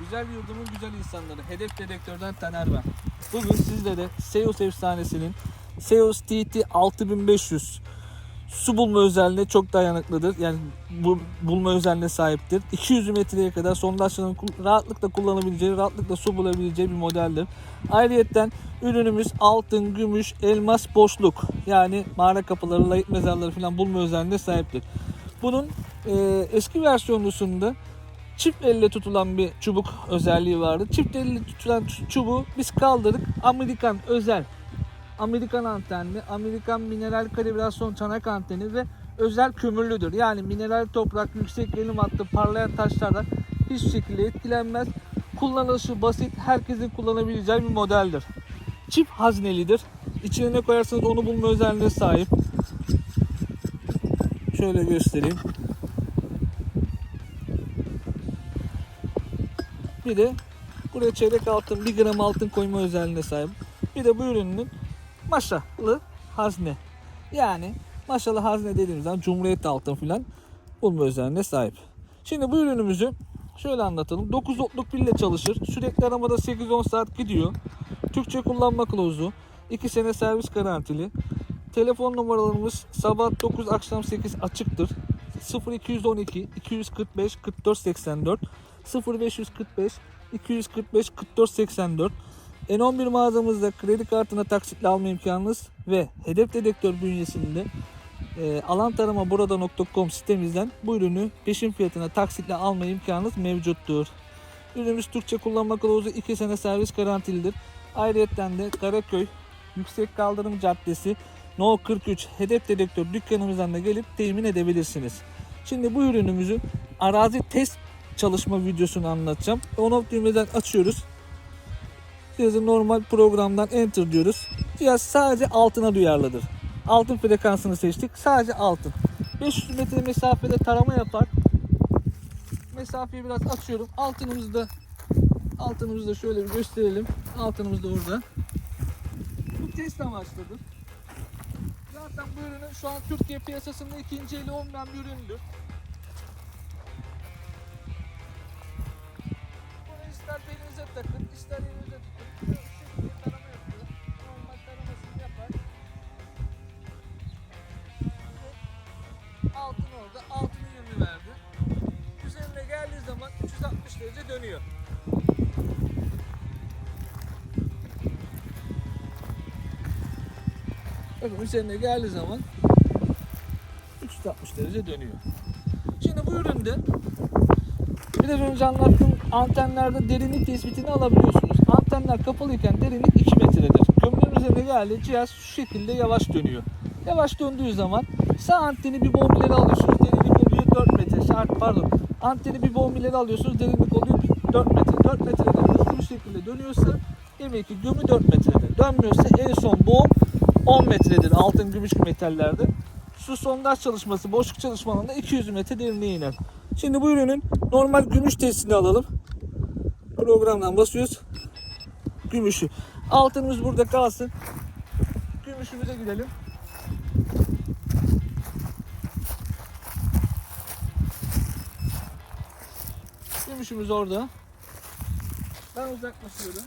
Güzel yurdumun güzel insanları. Hedef dedektörden Taner ben. Bugün sizlere Seus efsanesinin Seus TT 6500 su bulma özelliğine çok dayanıklıdır. Yani bu bulma özelliğine sahiptir. 200 metreye kadar sondajların rahatlıkla kullanabileceği, rahatlıkla su bulabileceği bir modeldir. Ayrıyeten ürünümüz altın, gümüş, elmas, boşluk yani mağara kapıları, layık mezarları falan bulma özelliğine sahiptir. Bunun e, eski versiyonlusunda çift elle tutulan bir çubuk özelliği vardı. Çift elle tutulan çubuğu biz kaldırdık. Amerikan özel Amerikan antenli, Amerikan mineral kalibrasyon çanak anteni ve özel kömürlüdür. Yani mineral toprak, yüksek gelim hattı, parlayan taşlardan hiçbir şekilde etkilenmez. Kullanılışı basit, herkesin kullanabileceği bir modeldir. Çift haznelidir. İçine ne koyarsanız onu bulma özelliğine sahip. Şöyle göstereyim. Bir de buraya çeyrek altın, 1 gram altın koyma özelliğine sahip. Bir de bu ürünün maşalı hazne. Yani maşalı hazne dediğimiz zaman Cumhuriyet altın filan bulma özelliğine sahip. Şimdi bu ürünümüzü şöyle anlatalım. 9 voltluk pille çalışır. Sürekli aramada 8-10 saat gidiyor. Türkçe kullanma kılavuzu. 2 sene servis garantili. Telefon numaralarımız sabah 9 akşam 8 açıktır. 0212 245 44 84 0545 245 44 84 N11 mağazamızda kredi kartına taksitle alma imkanınız ve hedef dedektör bünyesinde e, alantaramaburada.com sitemizden bu ürünü peşin fiyatına taksitle alma imkanınız mevcuttur. Ürünümüz Türkçe kullanma kılavuzu 2 sene servis garantilidir. Ayrıca de Karaköy Yüksek Kaldırım Caddesi No 43 hedef dedektör dükkanımızdan da gelip temin edebilirsiniz. Şimdi bu ürünümüzün arazi test çalışma videosunu anlatacağım. Onu düğmeden açıyoruz. Cihazı normal programdan enter diyoruz. Cihaz sadece altına duyarlıdır. Altın frekansını seçtik. Sadece altın. 500 metre mesafede tarama yapar. Mesafeyi biraz açıyorum. Altınımızı da altınımızı da şöyle bir gösterelim. Altınımız da orada. Bu test amaçlıdır. Zaten bu ürünün şu an Türkiye piyasasında ikinci eli olmayan bir üründür. Taramasını yapar. Ve altın orada, altın yönü verdi. Üzerine geldiği zaman 360 derece dönüyor. Bakın üzerine geldiği zaman 360 derece dönüyor. Şimdi bu üründe biraz önce anlattığım antenlerde derinlik tespitini alabiliyorsunuz. Antenler kapalıyken derinlik 2 metredir. Kömürün üzerine geldi cihaz şu şekilde yavaş dönüyor. Yavaş döndüğü zaman sağ anteni bir bombileri alıyorsunuz. Derinlik oluyor 4 metre. Şart pardon. Anteni bir bombileri alıyorsunuz. Derinlik oluyor 4 metre. 4 metrede hızlı bir şekilde dönüyorsa demek ki gömü 4 metrede. Dönmüyorsa en son boğum 10 metredir altın gümüş metallerde. Su sondaj çalışması, boşluk çalışmalarında 200 metre derinliğe iner. Şimdi bu ürünün normal gümüş testini alalım. Programdan basıyoruz. Gümüşü. Altınımız burada kalsın. Gümüşümüze gidelim. Gümüşümüz orada. Ben uzaklaşıyorum.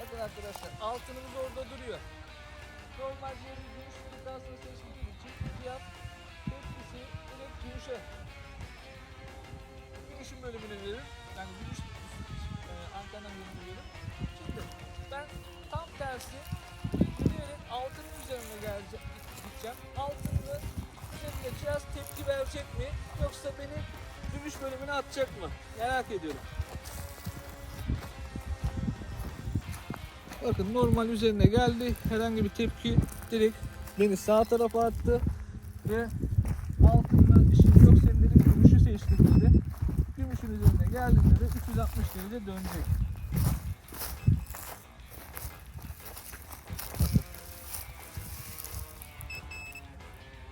Bakın arkadaşlar altınımız orada duruyor. Normal yeri gümüş frekansını seçtiğim için fiyat gümüşe. Gümüşün bölümüne veririm. Yani gümüş e, antena bölümünü veririm. Şimdi ben tam tersi yürüyerek altının üzerine gelecek, gideceğim. Altında üzerinde cihaz tepki verecek mi yoksa beni gümüş bölümüne atacak mı? Merak ediyorum. Bakın normal üzerine geldi. Herhangi bir tepki direkt beni sağ tarafa attı. Ve altından işim yok senin gümüşü seçtiğimde gümüşün üzerine geldiğinde de 360 derece dönecek.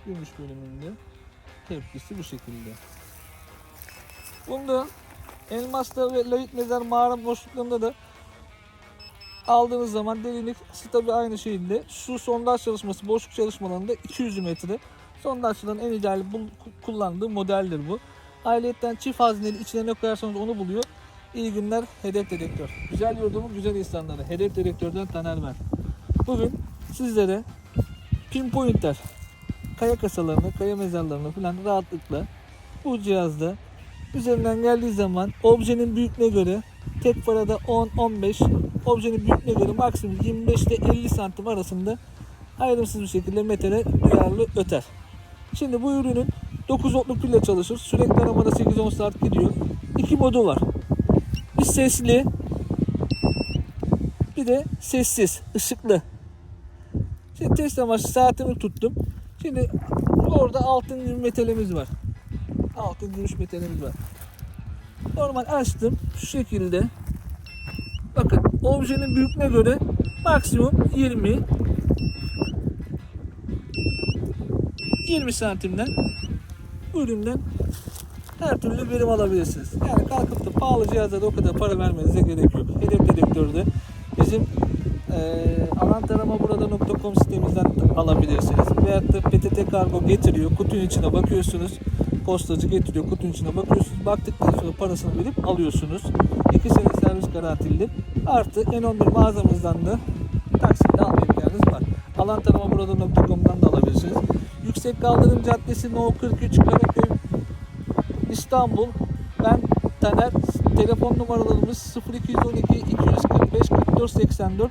Gümüş bölümünde tepkisi bu şekilde. Bunda elmasla ve layık mezar mağara boşluklarında da aldığınız zaman derinlik tabi aynı şekilde su sondaj çalışması boşluk çalışmalarında 200 metre Sondajçıların en ideal kullandığı modeldir bu. Ayrıyeten çift hazneli içine ne koyarsanız onu buluyor. İyi günler hedef dedektör. Güzel yurdumun güzel insanları. Hedef dedektörden Taner ben. Bugün sizlere pinpointer kaya kasalarını, kaya mezarlarını falan rahatlıkla bu cihazda üzerinden geldiği zaman objenin büyüklüğüne göre tek parada 10-15 objenin büyüklüğüne göre maksimum 25 ile 50 santim arasında ayrımsız bir şekilde metale duyarlı öter. Şimdi bu ürünün 9 voltluk pille çalışır. Sürekli aramada 8-10 saat gidiyor. İki modu var. Bir sesli bir de sessiz, ışıklı. Şimdi test amaçlı saatimi tuttum. Şimdi orada altın gümüş metalimiz var. Altın gümüş metalimiz var. Normal açtım şu şekilde. Bakın objenin büyüklüğüne göre maksimum 20 20 santimden bu üründen her türlü verim alabilirsiniz. Yani kalkıp da pahalı cihazlara o kadar para vermenize gerek yok. Hedef dedektörde bizim eee alantaramaburada.com sitemizden de alabilirsiniz. Veyahut da PTT Kargo getiriyor. Kutunun içine bakıyorsunuz. Postacı getiriyor. Kutunun içine bakıyorsunuz. Baktıktan sonra parasını verip alıyorsunuz. 2 sene servis garantili. Artı N11 mağazamızdan da Alantaramaburada.com'dan da alabilirsiniz. Yüksek Kaldırım Caddesi No 43 Karaköy İstanbul. Ben Taner. Telefon numaralarımız 0212 245 44 84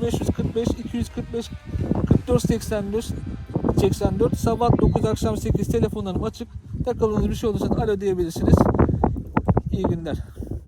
0545 245 44 84 84 sabah 9 akşam 8 telefonlarım açık. Takıldığınız bir şey olursa alo diyebilirsiniz. İyi günler.